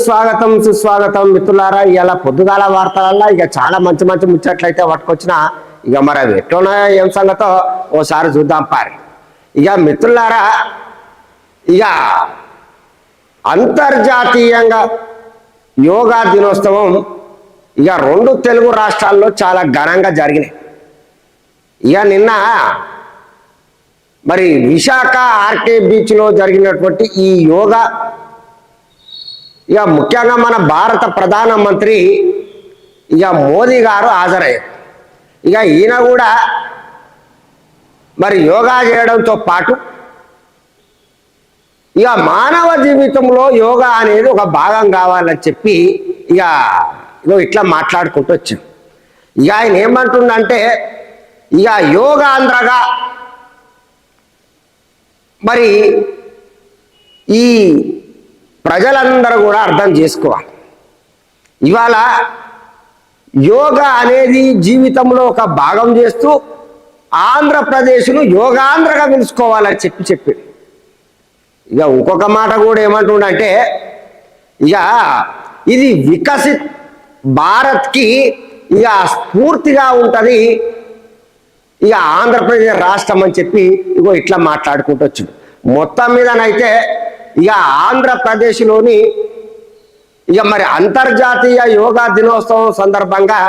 స్వాగతం సుస్వాగతం. మిత్రులారా ఇలా పొద్దుగాల వార్తలల్లో ఇక చాలా మంచి మంచి ముచ్చట్లయితే పట్టుకొచ్చిన ఇక మరి అవి ఎట్లున్నాయో ఏం సంగతో ఓసారి చూద్దాం పారి. ఇక మిత్రులారా ఇక అంతర్జాతీయంగా యోగా దినోత్సవం ఇక రెండు తెలుగు రాష్ట్రాల్లో చాలా ఘనంగా జరిగినాయి. ఇక నిన్న మరి విశాఖ ఆర్కే బీచ్లో జరిగినటువంటి ఈ యోగా ఇక ముఖ్యంగా మన భారత ప్రధానమంత్రి ఇక మోదీ గారు హాజరయ్యారు. ఇక ఈయన కూడా మరి యోగా చేయడంతో పాటు ఇక మానవ జీవితంలో యోగా అనేది ఒక భాగం కావాలని చెప్పి ఇక ఇగో ఇట్లా మాట్లాడుకుంటూ వచ్చాను ఇక ఆయన ఏమంటుండంటే ఇక యోగాంధ్రగా మరి ఈ ప్రజలందరూ కూడా అర్థం చేసుకోవాలి. ఇవాళ యోగా అనేది జీవితంలో ఒక భాగం చేస్తూ ఆంధ్రప్రదేశ్ను యోగాంధ్రగా పిలుచుకోవాలని చెప్పి చెప్పి ఇక ఇంకొక మాట కూడా ఏమంటుండంటే ఇక ఇది వికసిత్ భారత్కి ఇక స్ఫూర్తిగా ఉంటుంది ఇక ఆంధ్రప్రదేశ్ రాష్ట్రం అని చెప్పి ఇగో ఇట్లా మాట్లాడుకుంటూ వచ్చాడు. మొత్తం మీదనైతే ఇక ఆంధ్రప్రదేశ్లోని ఇక మరి అంతర్జాతీయ యోగా దినోత్సవం సందర్భంగా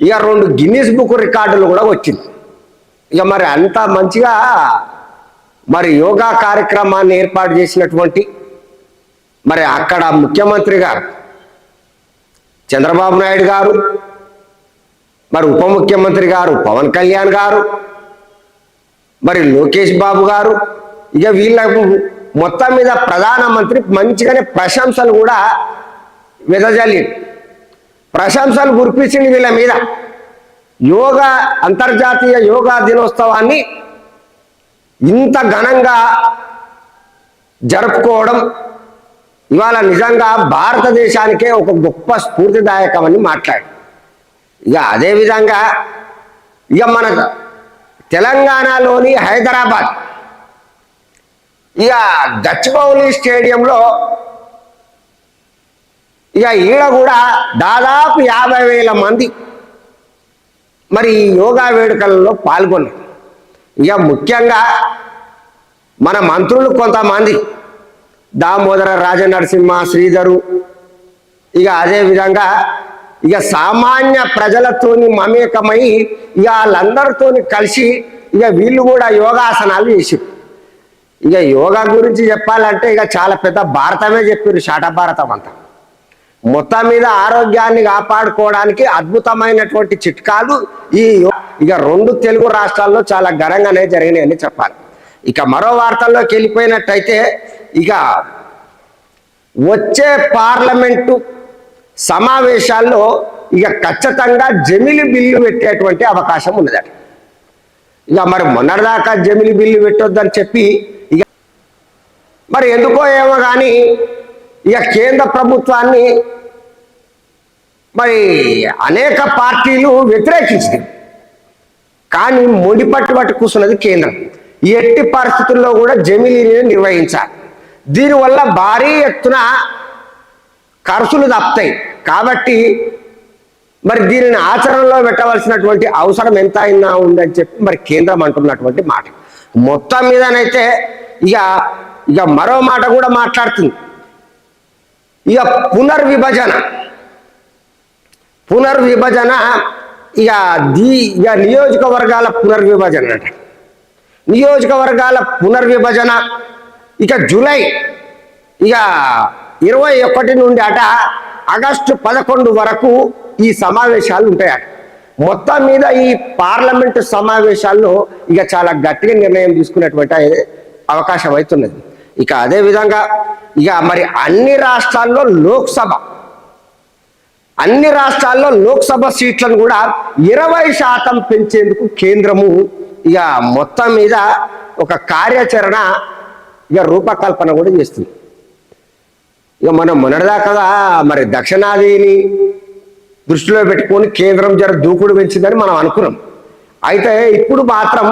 ఇక రెండు గిన్నీస్ బుక్ రికార్డులు కూడా వచ్చింది. ఇక మరి అంత మంచిగా మరి యోగా కార్యక్రమాన్ని ఏర్పాటు చేసినటువంటి మరి అక్కడ ముఖ్యమంత్రి గారు చంద్రబాబు నాయుడు గారు మరి ఉప ముఖ్యమంత్రి గారు పవన్ కళ్యాణ్ గారు మరి లోకేష్ బాబు గారు ఇక వీళ్ళకు మొత్తం మీద ప్రధానమంత్రి మంచిగానే ప్రశంసలు కూడా వెదజల్లి ప్రశంసలు గుర్పించింది వీళ్ళ మీద. యోగా అంతర్జాతీయ యోగా దినోత్సవాన్ని ఇంత ఘనంగా జరుపుకోవడం ఇవాళ నిజంగా భారతదేశానికే ఒక గొప్ప స్ఫూర్తిదాయకమని మాట్లాడు ఇక అదేవిధంగా ఇక మన తెలంగాణలోని హైదరాబాద్ ఇక గచ్చిబౌలి స్టేడియంలో ఇక ఈడ కూడా దాదాపు యాభై వేల మంది మరి ఈ యోగా వేడుకలలో పాల్గొన్నారు ఇక ముఖ్యంగా మన మంత్రులు కొంతమంది దామోదర రాజనరసింహ శ్రీధరు ఇక అదే విధంగా ఇక సామాన్య ప్రజలతోని మమేకమై ఇక వాళ్ళందరితోని కలిసి ఇక వీళ్ళు కూడా యోగాసనాలు చేసారు ఇక యోగా గురించి చెప్పాలంటే ఇక చాలా పెద్ద భారతమే చెప్పారు శాట భారతం అంతా. మొత్తం మీద ఆరోగ్యాన్ని కాపాడుకోవడానికి అద్భుతమైనటువంటి చిట్కాలు ఈ ఇక రెండు తెలుగు రాష్ట్రాల్లో చాలా ఘనంగానే జరిగినాయని చెప్పాలి. ఇక మరో వార్తల్లోకి వెళ్ళిపోయినట్టయితే ఇక వచ్చే పార్లమెంటు సమావేశాల్లో ఇక ఖచ్చితంగా జమిలి బిల్లు పెట్టేటువంటి అవకాశం ఉన్నదట. ఇక మరి మొన్నటిదాకా జమిలి బిల్లు పెట్టొద్దని చెప్పి ఇక మరి ఎందుకో ఏమో కానీ ఇక కేంద్ర ప్రభుత్వాన్ని మరి అనేక పార్టీలు వ్యతిరేకించింది కానీ మొండి పట్టు పట్టు కూర్చున్నది కేంద్రం ఎట్టి పరిస్థితుల్లో కూడా జమిలీని నిర్వహించాలి. దీనివల్ల భారీ ఎత్తున ఖర్చులు తప్పుతాయి. కాబట్టి మరి దీనిని ఆచరణలో పెట్టవలసినటువంటి అవసరం ఎంత అయినా ఉందని చెప్పి మరి కేంద్రం అంటున్నటువంటి మాట. మొత్తం మీదనైతే ఇక ఇక మరో మాట కూడా మాట్లాడుతుంది. ఇక పునర్విభజన. పునర్విభజన ఇక దీ ఇక నియోజకవర్గాల పునర్విభజన అంట. నియోజకవర్గాల పునర్విభజన ఇక జూలై ఇక ఇరవై ఒకటి నుండి అట ఆగస్టు పదకొండు వరకు ఈ సమావేశాలు ఉంటాయట మొత్తం మీద ఈ పార్లమెంటు సమావేశాల్లో ఇక చాలా గట్టిగా నిర్ణయం తీసుకునేటువంటి అవకాశం అవుతున్నది. ఇక అదే విధంగా ఇక మరి అన్ని రాష్ట్రాల్లో లోక్సభ అన్ని రాష్ట్రాల్లో లోక్సభ సీట్లను కూడా ఇరవై శాతం పెంచేందుకు కేంద్రము ఇక మొత్తం మీద ఒక కార్యాచరణ ఇక రూపకల్పన కూడా చేస్తుంది. ఇక మనం మొన్నటిదాకా మరి దక్షిణాదిని దృష్టిలో పెట్టుకొని కేంద్రం జర దూకుడు పెంచిందని మనం అనుకున్నాం. అయితే ఇప్పుడు మాత్రం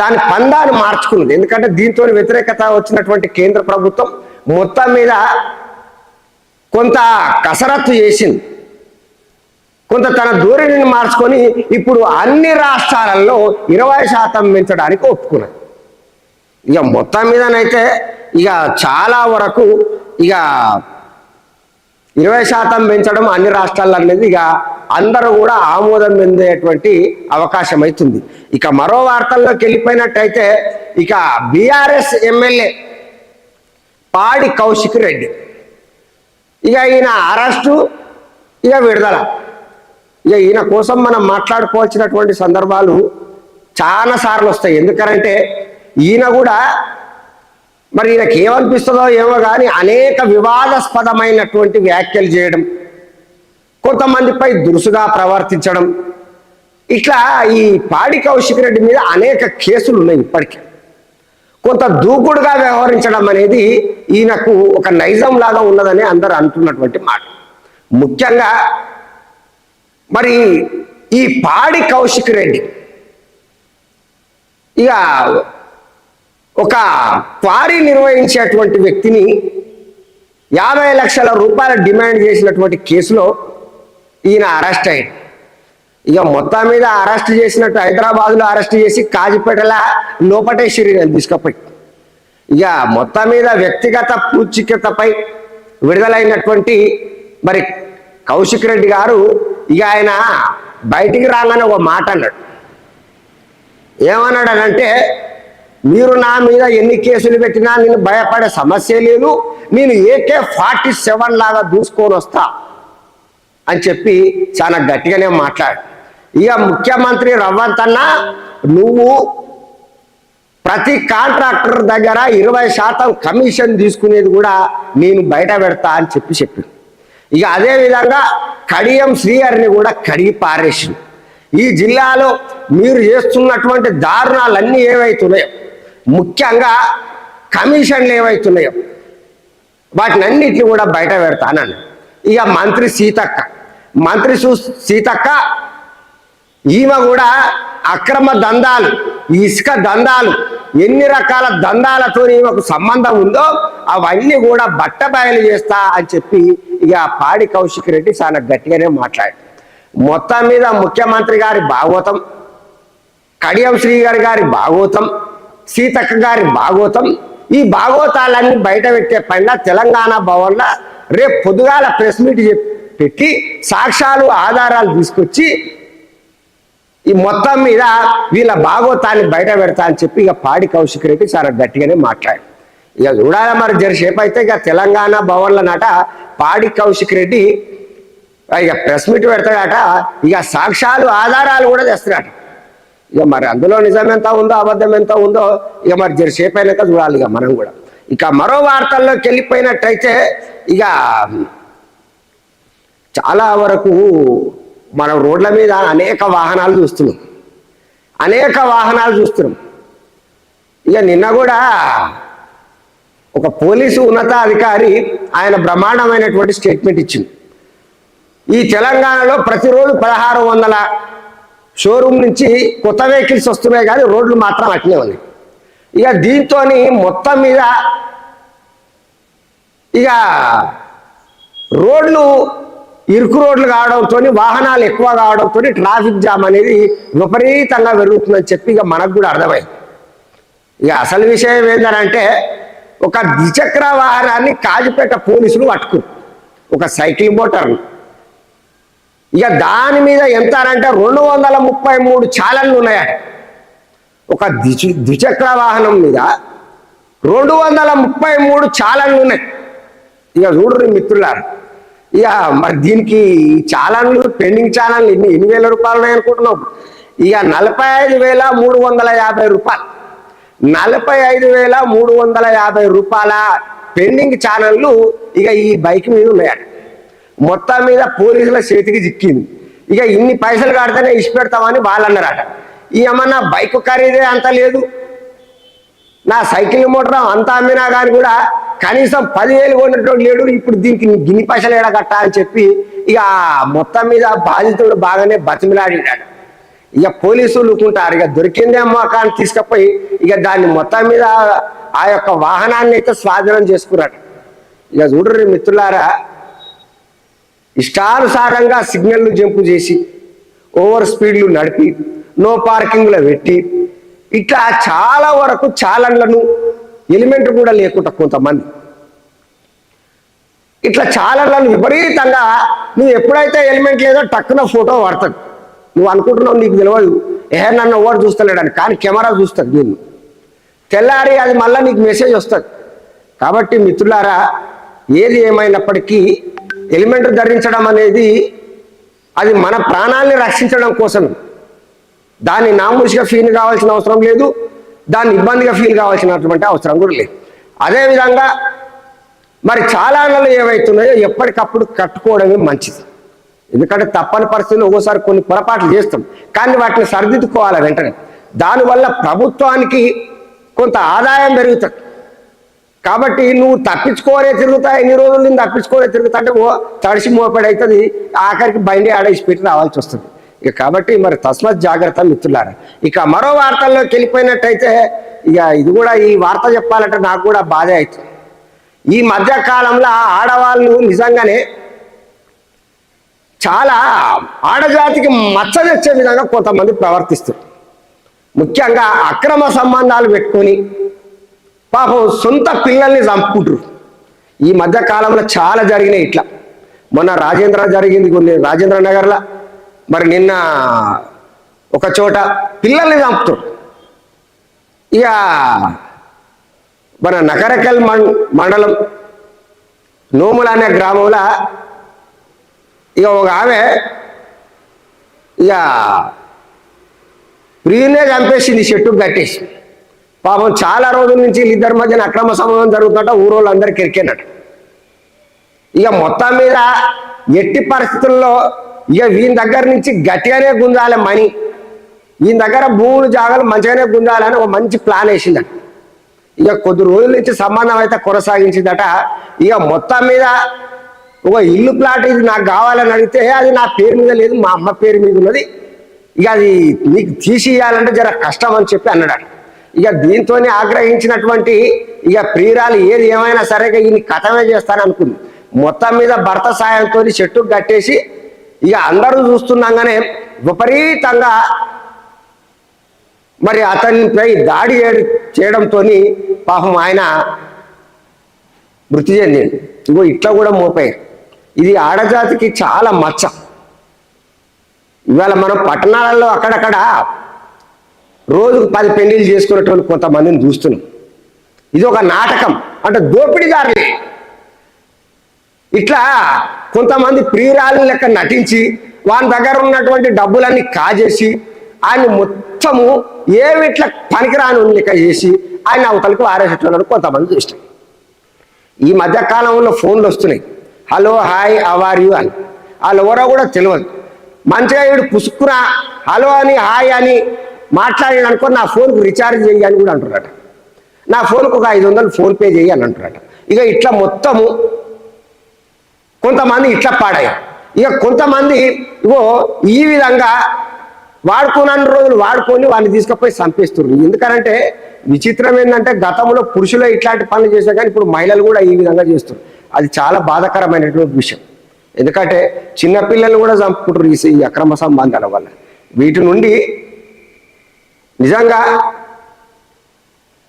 దాని పందాన్ని మార్చుకున్నది. ఎందుకంటే దీంతో వ్యతిరేకత వచ్చినటువంటి కేంద్ర ప్రభుత్వం మొత్తం మీద కొంత కసరత్తు చేసింది. కొంత తన ధోరణిని మార్చుకొని ఇప్పుడు అన్ని రాష్ట్రాలలో ఇరవై శాతం పెంచడానికి ఒప్పుకున్నారు ఇక మొత్తం మీదనైతే ఇక చాలా వరకు ఇక ఇరవై శాతం పెంచడం అన్ని రాష్ట్రాల్లో అనేది ఇక అందరూ కూడా ఆమోదం పొందేటువంటి అవకాశం అవుతుంది ఇక మరో వార్తల్లోకి వెళ్ళిపోయినట్టయితే ఇక బీఆర్ఎస్ ఎమ్మెల్యే పాడి కౌశిక్ రెడ్డి. ఇక ఈయన అరెస్టు ఇక విడుదల. ఇక ఈయన కోసం మనం మాట్లాడుకోవాల్సినటువంటి సందర్భాలు చాలా సార్లు వస్తాయి. ఎందుకంటే ఈయన కూడా మరి ఈయనకి ఏమనిపిస్తుందో ఏమో కానీ అనేక వివాదాస్పదమైనటువంటి వ్యాఖ్యలు చేయడం కొంతమందిపై దురుసుగా ప్రవర్తించడం ఇట్లా ఈ పాడి కౌశిక్ రెడ్డి మీద అనేక కేసులు ఉన్నాయి ఇప్పటికీ. కొంత దూకుడుగా వ్యవహరించడం అనేది ఈయనకు ఒక నైజం లాగా ఉన్నదని అందరూ అంటున్నటువంటి మాట. ముఖ్యంగా మరి ఈ పాడి కౌశిక్ రెడ్డి ఇక ఒక క్వారీ నిర్వహించేటువంటి వ్యక్తిని యాభై లక్షల రూపాయల డిమాండ్ చేసినటువంటి కేసులో ఈయన అరెస్ట్ అయ్యాడు. ఇక మొత్తం మీద అరెస్ట్ చేసినట్టు హైదరాబాద్లో అరెస్ట్ చేసి కాజిపేటల లోపటేశ్వరి నేను తీసుకుపోయి ఇక మొత్తం మీద వ్యక్తిగత పూచికతపై విడుదలైనటువంటి మరి కౌశిక్ రెడ్డి గారు ఇక ఆయన బయటికి రాగానే ఒక మాట అన్నాడు. ఏమన్నాడు అంటే మీరు నా మీద ఎన్ని కేసులు పెట్టినా నేను భయపడే సమస్య లేదు. నేను ఏకే ఫార్టీ సెవెన్ లాగా దూసుకొని వస్తా అని చెప్పి చాలా గట్టిగానే మాట్లాడు. ఇక ముఖ్యమంత్రి రవ్వంతన్నా నువ్వు ప్రతి కాంట్రాక్టర్ దగ్గర ఇరవై శాతం కమిషన్ తీసుకునేది కూడా నేను బయట పెడతా అని చెప్పి చెప్పింది ఇక అదే విధంగా కడియం శ్రీహరిని కూడా కడిగి పారేసింది. ఈ జిల్లాలో మీరు చేస్తున్నటువంటి దారుణాలన్నీ ఏవైతున్నాయో ముఖ్యంగా కమిషన్లు ఏవైతున్నాయో వాటిని అన్నిటిని కూడా బయట పెడతానన్న ఇక మంత్రి సీతక్క. మంత్రి సూ సీతక్క ఈమె కూడా అక్రమ దందాలు ఇసుక దందాలు ఎన్ని రకాల దందాలతో ఈమెకు సంబంధం ఉందో అవన్నీ కూడా బట్ట బయలు చేస్తా అని చెప్పి ఇక పాడి కౌశిక్ రెడ్డి చాలా గట్టిగానే మాట్లాడు మొత్తం మీద ముఖ్యమంత్రి గారి భాగవతం కడియం శ్రీ గారి గారి భాగవతం సీతక్క గారి భాగవతం ఈ భాగవతాలన్నీ బయట పెట్టే పైన తెలంగాణ భవన్లో రేపు పొద్దుగాల ప్రెస్ మీట్ పెట్టి సాక్ష్యాలు ఆధారాలు తీసుకొచ్చి ఈ మొత్తం మీద వీళ్ళ భాగవతాన్ని బయట పెడతా అని చెప్పి ఇక పాడి కౌశిక్ రెడ్డి చాలా గట్టిగానే మాట్లాడు ఇక చూడాలి మరి జరిసేపు అయితే ఇక తెలంగాణ భవన్ల నాట పాడి కౌశిక్ రెడ్డి ఇక ప్రెస్ మీట్ పెడతాడట ఇక సాక్ష్యాలు ఆధారాలు కూడా తెస్తున్నాడు. ఇక మరి అందులో నిజం ఎంత ఉందో అబద్ధం ఎంత ఉందో ఇక మరి జరిసేపు అయినాక చూడాలి ఇక మనం కూడా. ఇక మరో వార్తల్లోకి వెళ్ళిపోయినట్టయితే ఇక చాలా వరకు మనం రోడ్ల మీద అనేక వాహనాలు చూస్తున్నాం. అనేక వాహనాలు చూస్తున్నాం. ఇక నిన్న కూడా ఒక పోలీసు ఉన్నతాధికారి ఆయన బ్రహ్మాండమైనటువంటి స్టేట్మెంట్ ఇచ్చింది. ఈ తెలంగాణలో ప్రతిరోజు పదహారు వందల షోరూమ్ నుంచి కొత్త వెహికల్స్ వస్తున్నాయి కానీ రోడ్లు మాత్రం అట్లే ఉన్నాయి. ఇక దీంతో మొత్తం మీద ఇక రోడ్లు ఇరుకు రోడ్లు కావడంతో వాహనాలు ఎక్కువ కావడంతో ట్రాఫిక్ జామ్ అనేది విపరీతంగా పెరుగుతుందని చెప్పి ఇక మనకు కూడా అర్థమైంది. ఇక అసలు విషయం ఏంటంటే ఒక ద్విచక్ర వాహనాన్ని కాజిపేట పోలీసులు పట్టుకురు ఒక సైకిల్ మోటార్ను. ఇక దాని మీద ఎంత అంటే రెండు వందల ముప్పై మూడు చాలన్లు ఉన్నాయట ఒక ద్విచు ద్విచక్ర వాహనం మీద రెండు వందల ముప్పై మూడు చాలన్లు ఉన్నాయి. ఇక చూడరు మిత్రులారు ఇక మరి దీనికి చాలన్లు పెండింగ్ చాలన్లు ఎన్ని ఎన్ని వేల రూపాయలు ఉన్నాయి అనుకుంటున్నావు? ఇక నలభై ఐదు వేల మూడు వందల యాభై రూపాయలు. నలభై ఐదు వేల మూడు వందల యాభై రూపాయల పెండింగ్ ఛానళ్ళు ఇక ఈ బైక్ మీద ఉన్నాయట. మొత్తం మీద పోలీసుల చేతికి చిక్కింది. ఇక ఇన్ని పైసలు కడితేనే ఇచ్చి పెడతామని వాళ్ళు అన్నారట ఏమన్నా బైక్ ఖరీదే అంత లేదు. నా సైకిల్ మోటార్ అంత అమ్మినా కానీ కూడా కనీసం పదివేలు కొన్నటువంటి లేడు ఇప్పుడు దీనికి గిన్ని పైసలు ఎడగట్ట అని చెప్పి ఇక మొత్తం మీద బాధితుడు బాగానే బతిమిలాడినాడు ఇక పోలీసులు ఉంటారు ఇక దొరికిందేమో కానీ తీసుకుపోయి ఇక దాన్ని మొత్తం మీద ఆ యొక్క వాహనాన్ని అయితే స్వాధీనం చేసుకున్నాడు. ఇక చూడరు మిత్రులారా ఇష్టానుసారంగా సిగ్నల్లు జంపు చేసి ఓవర్ స్పీడ్లు నడిపి నో పార్కింగ్లో పెట్టి ఇట్లా చాలా వరకు చాలన్లను ఎలిమెంట్ కూడా లేకుండా కొంతమంది. ఇట్లా చాలన్లను విపరీతంగా నువ్వు ఎప్పుడైతే ఎలిమెంట్ లేదో టక్కున ఫోటో పడతాడు నువ్వు అనుకుంటున్నావు నీకు తెలియదు ఏ నన్ను ఎవరు చూస్తలేడని కానీ కెమెరా చూస్తుంది నిన్ను. తెల్లారి అది మళ్ళీ నీకు మెసేజ్ వస్తుంది. కాబట్టి మిత్రులారా ఏది ఏమైనప్పటికీ ఎలిమెంట్ ధరించడం అనేది అది మన ప్రాణాల్ని రక్షించడం కోసం. దాన్ని నామూషిగా ఫీల్ కావాల్సిన అవసరం లేదు దాన్ని ఇబ్బందిగా ఫీల్ కావాల్సినటువంటి అవసరం కూడా లేదు. అదేవిధంగా మరి చాలా నెలలు ఏవైతున్నాయో ఎప్పటికప్పుడు కట్టుకోవడమే మంచిది. ఎందుకంటే తప్పని పరిస్థితుల్లో ఒక్కోసారి కొన్ని పొరపాట్లు చేస్తాం కానీ వాటిని సరిదిద్దుకోవాలి వెంటనే. దానివల్ల ప్రభుత్వానికి కొంత ఆదాయం పెరుగుతుంది. కాబట్టి నువ్వు తప్పించుకోరే తిరుగుతా ఎన్ని రోజులు నేను తప్పించుకోరే తిరుగుతా అంటే ఓ తడిసి మోపడి అవుతుంది ఆఖరికి బయట ఆడేసి పెట్టి రావాల్సి వస్తుంది. ఇక కాబట్టి మరి తస్మత్ జాగ్రత్త మిత్రులారా. ఇక మరో వార్తల్లోకి వెళ్ళిపోయినట్టయితే ఇక ఇది కూడా ఈ వార్త చెప్పాలంటే నాకు కూడా బాధ అవుతుంది ఈ మధ్య కాలంలో ఆడవాళ్ళు నిజంగానే చాలా ఆడజాతికి మచ్చ తెచ్చే విధంగా కొంతమంది ప్రవర్తిస్తారు ముఖ్యంగా అక్రమ సంబంధాలు పెట్టుకొని పాపం సొంత పిల్లల్ని చంపుకుంటారు ఈ మధ్య కాలంలో చాలా జరిగినాయి ఇట్లా. మొన్న రాజేంద్ర జరిగింది కొన్ని రాజేంద్ర నగర్లో. మరి నిన్న ఒక చోట పిల్లల్ని చంపుతారు ఇక మన నకరకల్ మండలం నోముల అనే గ్రామంలో ఇక ఒక ఆమె ఇక ప్రియునే చంపేసింది చెట్టుకు కట్టేసి పాపం చాలా రోజుల నుంచి వీళ్ళిద్దరి మధ్యన అక్రమ సంబంధం జరుగుతుంట ఊరోళ్ళు అందరికి కెరికేనట ఇక మొత్తం మీద ఎట్టి పరిస్థితుల్లో ఇక వీని దగ్గర నుంచి గట్టిగానే గుంజాలి మనీ. వీని దగ్గర భూములు జాగాలు మంచిగానే గుంజాలని ఒక మంచి ప్లాన్ వేసిందట. ఇక కొద్ది రోజుల నుంచి సంబంధం అయితే కొనసాగించిందట. ఇక మొత్తం మీద ఒక ఇల్లు ప్లాట్ ఇది నాకు కావాలని అడిగితే అది నా పేరు మీద లేదు మా అమ్మ పేరు మీద ఉన్నది. ఇక అది నీకు తీసి ఇవ్వాలంటే జర కష్టం అని చెప్పి అన్నాడు ఇక దీంతోనే ఆగ్రహించినటువంటి ఇక ప్రియురాలు ఏది ఏమైనా సరే ఈయన కథమే చేస్తాను అనుకుంది. మొత్తం మీద భర్త సాయంతో చెట్టు కట్టేసి ఇక అందరూ చూస్తున్నాగానే విపరీతంగా మరి అతనిపై దాడి చేయడంతో పాపం ఆయన మృతి చెందిండు. ఇగో ఇట్లా కూడా మోపారు ఇది ఆడజాతికి చాలా మచ్చ. ఇవాళ మనం పట్టణాలలో అక్కడక్కడ రోజుకు పది పెళ్ళిళ్ళు చేసుకునేటువంటి కొంతమందిని చూస్తున్నాం. ఇది ఒక నాటకం. అంటే దోపిడీదారులే. ఇట్లా కొంతమంది ప్రియురాలు లెక్క నటించి వాని దగ్గర ఉన్నటువంటి డబ్బులన్నీ కాజేసి ఆయన మొత్తము ఏమి ఇట్లా పనికిరాని లెక్క చేసి ఆయన అవతలకు ఆరేసేటోళ్ళని కొంతమంది చూస్తాం ఈ మధ్య కాలంలో ఫోన్లు వస్తున్నాయి. హలో హాయ్ అవార్ యూ అని. వాళ్ళు ఎవరో కూడా తెలియదు మంచిగా వీడు పుసుకురా హలో అని హాయ్ అని మాట్లాడి అనుకో నా ఫోన్కు రీఛార్జ్ చేయి అని కూడా అంటున్నాడు నా ఫోన్కు ఒక ఐదు వందలు ఫోన్ పే చేయి అని అంటున్నాడు ఇక ఇట్లా మొత్తము కొంతమంది ఇట్లా పాడాయి. ఇక కొంతమంది ఇగో ఈ విధంగా వాడుకున్న రోజులు వాడుకొని వాళ్ళని తీసుకుపోయి చంపేస్తున్నారు ఎందుకనంటే విచిత్రం ఏంటంటే గతంలో పురుషులు ఇట్లాంటి పనులు చేశారు కానీ ఇప్పుడు మహిళలు కూడా ఈ విధంగా చేస్తున్నారు అది చాలా బాధాకరమైనటువంటి విషయం. ఎందుకంటే చిన్నపిల్లలు కూడా చంపుకుంటారు ఈ అక్రమ సంబంధాల వల్ల. వీటి నుండి నిజంగా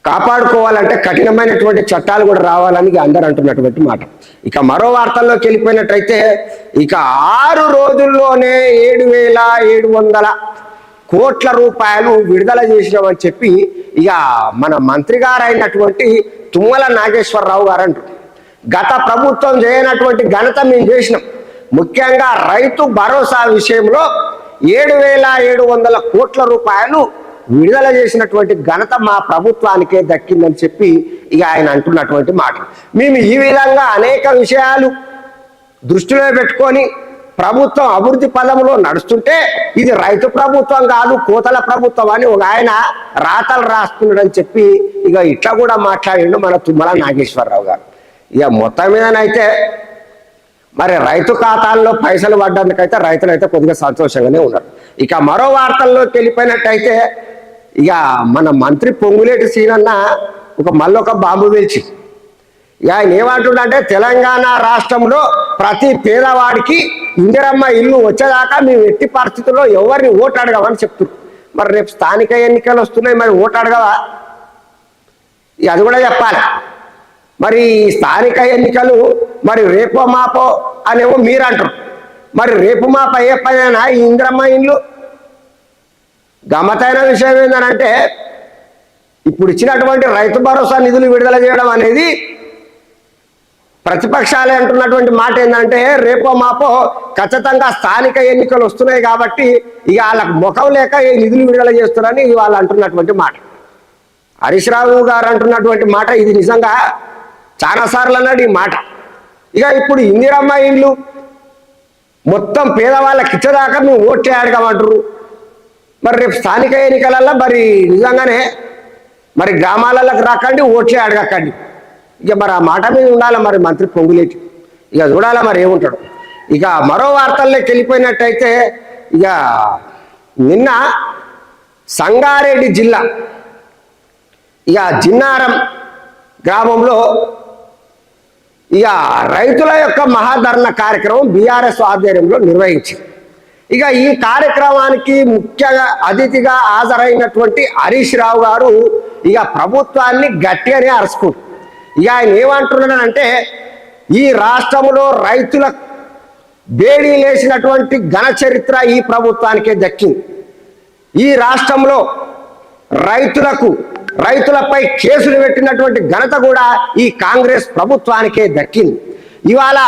కాపాడుకోవాలంటే కఠినమైనటువంటి చట్టాలు కూడా రావాలని అందరు అంటున్నటువంటి మాట. ఇక మరో వార్తల్లోకి వెళ్ళిపోయినట్టయితే ఇక ఆరు రోజుల్లోనే ఏడు వేల ఏడు వందల కోట్ల రూపాయలు విడుదల చేసినామని చెప్పి ఇక మన మంత్రి గారు అయినటువంటి తుమ్మల నాగేశ్వరరావు గారు అంటారు. గత ప్రభుత్వం చేయనటువంటి ఘనత మేము చేసినాం. ముఖ్యంగా రైతు భరోసా విషయంలో ఏడు వేల ఏడు వందల కోట్ల రూపాయలు విడుదల చేసినటువంటి ఘనత మా ప్రభుత్వానికే దక్కిందని చెప్పి ఇక ఆయన అంటున్నటువంటి మాట. మేము ఈ విధంగా అనేక విషయాలు దృష్టిలో పెట్టుకొని ప్రభుత్వం అభివృద్ధి పదంలో నడుస్తుంటే ఇది రైతు ప్రభుత్వం కాదు కోతల ప్రభుత్వం అని ఒక ఆయన రాతలు రాస్తున్నాడని చెప్పి ఇక ఇట్లా కూడా మాట్లాడిండు మన తుమ్మల నాగేశ్వరరావు గారు. ఇక మొత్తం మీదనైతే మరి రైతు ఖాతాల్లో పైసలు పడ్డానికైతే రైతులు అయితే కొద్దిగా సంతోషంగానే ఉన్నారు. ఇక మరో వార్తల్లోకి వెళ్ళిపోయినట్టయితే ఇక మన మంత్రి పొంగులేటి సీనన్న ఒక మళ్ళొక బాంబు వేచి ఇక ఆయన ఏమంటుండంటే తెలంగాణ రాష్ట్రంలో ప్రతి పేదవాడికి ఇందిరమ్మ ఇల్లు వచ్చేదాకా మేము ఎట్టి పరిస్థితుల్లో ఎవరిని ఓటు అడగమని చెప్తున్నారు మరి రేపు స్థానిక ఎన్నికలు వస్తున్నాయి మరి ఓటు అడగవా? అది కూడా చెప్పాలి. మరి ఈ స్థానిక ఎన్నికలు మరి రేపో మాపో అనేవో మీరు అంటారు మరి రేపు మాప అయ్యే పైన ఈ ఇందిరమ్మ ఇల్లు గమ్మతైన విషయం ఏంటంటే ఇప్పుడు ఇచ్చినటువంటి రైతు భరోసా నిధులు విడుదల చేయడం అనేది ప్రతిపక్షాలే అంటున్నటువంటి మాట ఏంటంటే రేపో మాపో ఖచ్చితంగా స్థానిక ఎన్నికలు వస్తున్నాయి కాబట్టి ఇక వాళ్ళకు ముఖం లేక ఈ నిధులు విడుదల చేస్తున్నారని వాళ్ళు అంటున్నటువంటి మాట. హరీష్ రావు గారు అంటున్నటువంటి మాట ఇది నిజంగా చాలాసార్లు అన్నాడు ఈ మాట. ఇక ఇప్పుడు ఇందిరమ్మ ఇండ్లు మొత్తం పేదవాళ్ళకి ఇచ్చేదాకా నువ్వు ఓట్ చేయడగమంటారు మరి రేపు స్థానిక ఎన్నికలలో మరి నిజంగానే మరి గ్రామాలలోకి రాకండి ఓట్లే అడగకండి. ఇక మరి ఆ మాట మీద ఉండాలి మరి మంత్రి పొంగులేటి? ఇక చూడాలా మరి ఏముంటాడు? ఇక మరో వార్తల్లోకి వెళ్ళిపోయినట్టయితే ఇక నిన్న సంగారెడ్డి జిల్లా ఇక జిన్నారం గ్రామంలో ఇక రైతుల యొక్క మహాధరణ కార్యక్రమం బీఆర్ఎస్ ఆధ్వర్యంలో నిర్వహించింది. ఇక ఈ కార్యక్రమానికి ముఖ్యంగా అతిథిగా హాజరైనటువంటి హరీష్ రావు గారు ఇక ప్రభుత్వాన్ని గట్టిగానే అరుచుకుంటారు ఇక ఆయన ఏమంటున్నాడంటే ఈ రాష్ట్రంలో రైతుల బేడీ లేచినటువంటి ఘన చరిత్ర ఈ ప్రభుత్వానికే దక్కింది. ఈ రాష్ట్రంలో రైతులకు రైతులపై కేసులు పెట్టినటువంటి ఘనత కూడా ఈ కాంగ్రెస్ ప్రభుత్వానికే దక్కింది. ఇవాళ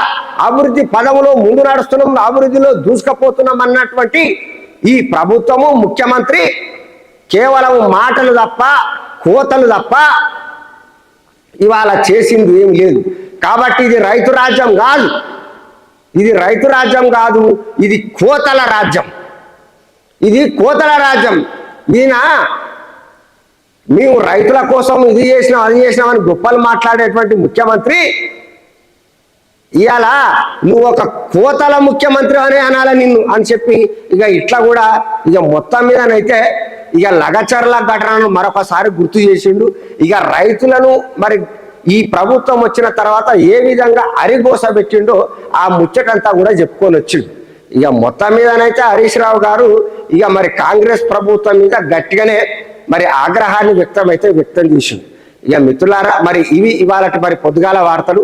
అభివృద్ధి పదవులో ముందు నడుస్తున్నాం అభివృద్ధిలో దూసుకపోతున్నాం అన్నటువంటి ఈ ప్రభుత్వము ముఖ్యమంత్రి కేవలం మాటలు తప్ప కోతలు తప్ప ఇవాళ చేసింది ఏం లేదు. కాబట్టి ఇది రైతు రాజ్యం కాదు. ఇది రైతు రాజ్యం కాదు ఇది కోతల రాజ్యం. ఇది కోతల రాజ్యం. ఈయన మేము రైతుల కోసం ఇది చేసినాం అది చేసినాం అని గొప్పలు మాట్లాడేటువంటి ముఖ్యమంత్రి ఇవాళ నువ్వు ఒక కోతల ముఖ్యమంత్రి అనే అనాలి నిన్ను అని చెప్పి ఇక ఇట్లా కూడా ఇక మొత్తం మీదనైతే ఇక లగచర్ల ఘటనను మరొకసారి గుర్తు చేసిండు. ఇక రైతులను మరి ఈ ప్రభుత్వం వచ్చిన తర్వాత ఏ విధంగా అరిగోస పెట్టిండో ఆ ముచ్చటంతా కూడా చెప్పుకొని వచ్చిండు. ఇక మొత్తం మీదనైతే హరీష్ రావు గారు ఇక మరి కాంగ్రెస్ ప్రభుత్వం మీద గట్టిగానే మరి ఆగ్రహాన్ని వ్యక్తమైతే వ్యక్తం చేసిండు. ఇక మిత్రులారా మరి ఇవి ఇవాళ మరి పొద్దుగాల వార్తలు.